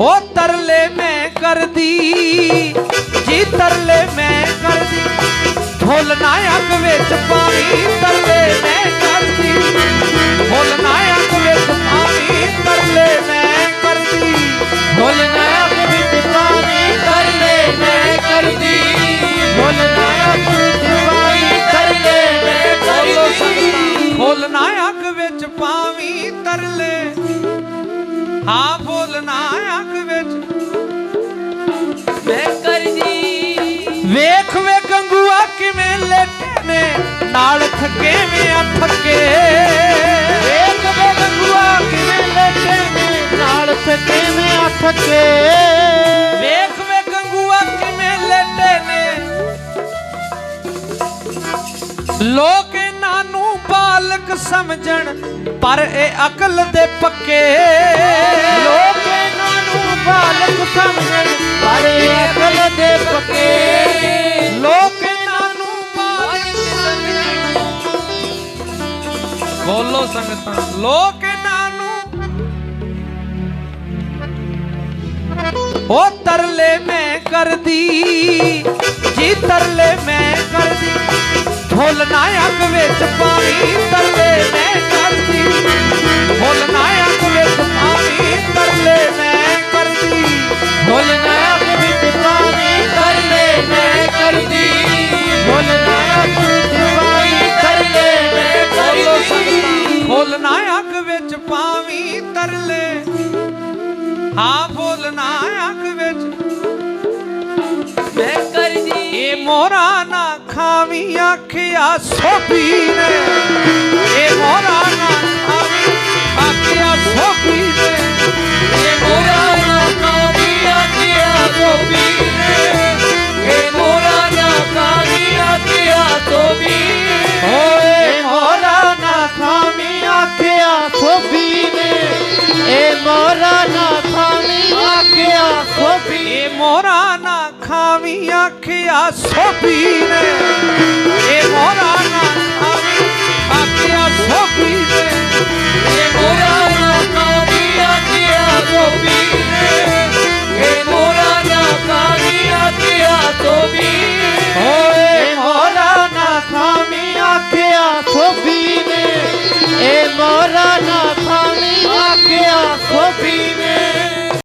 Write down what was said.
ਉਹ ਤਰਲੇ ਮੈਂ ਕਰਦੀ, ਜੀ ਤਰਲੇ ਮੈਂ ਕਰਦੀ ਫੁੱਲ ਨਾ ਅੱਗ ਵਿੱਚ ਪਾਣੀ ਤਰਲੇ ਮੈਂ ਕਰਦੀ ਫੁੱਲ ਨਾ ਅੱਗ ਵਿੱਚ ਪਾਣੀ ਤਰਲੇ ਮੈਂ ਕਰਦੀ ਫੁੱਲ ਨਾ ਅੱਗ ਵਿੱਚ ਪਾਣੀ ਤਰਲੇ ਮੈਂ ਕਰਦੀ ਫੁੱਲ ਨਾ ਅੱਗ ਵਿੱਚ ਪਾਣੀ ਤਰਲੇ ਮੈਂ ਕਰਦੀ ਫੁੱਲ ਨਾ ਅੱਗ ਵਿੱਚ ਪਾਵੀ, ਤਰਲੇ, ਹਾਂ ਲੋਕ ਇਹਨਾਂ ਨੂੰ ਬਾਲਕ ਸਮਝਣ, ਪਰ ਇਹ ਅਕਲ ਦੇ ਪੱਕੇ। ਲੋਕ ਇਹਨਾਂ ਨੂੰ ਬਾਲਕ ਸਮਝਣ, ਪਰ ਇਹ ਅਕਲ ਦੇ ਪੱਕੇ। ਲੋਕ ਇਹਨਾਂ ਨੂੰ ਬਾਲਕ ਸਮਝਣ। ਬੋਲੋ ਸੰਗਤਾਂ, ਲੋਕ ਇਹਨਾਂ ਨੂੰ। ਉਹ ਤਰਲੇ ਮੈਂ ਕਰਦੀ, ਜੀ ਤਰਲੇ ਮੈਂ ਕਰਦੀ। ਫੁੱਲ ਅੱਗ ਵਿੱਚ ਪਾਣੀ ਤਰਲੇ ਮੈਂ ਕਰਦੀ। ਫੁੱਲ ਅੱਗ ਵਿੱਚ ਪਾਣੀ ਤਰਲੇ ਮੈਂ ਕਰਦੀ। ਫੁੱਲ ਅੱਗ ਵਿੱਚ ਪਾਣੀ ਤਰਲੇ ਮੈਂ ਕਰਦੀ। ਫੁੱਲ ਅੱਗ ਵਿੱਚ ਪਾਣੀ ਤਰਲੇ ਮੈਂ ਕਰਦੀ। ਸੰਗਤਾਂ, ਅੱਗ ਵਿੱਚ ਪਾਵੀ ਤਰਲੇ। ਹਾਂ ਫੁੱਲ ਅੱਗ ਕਰਦੀ ਇਹ ਮੋਰਾ ਨਾ ਖਾਵੀ মায়া সপিনে এ মরানা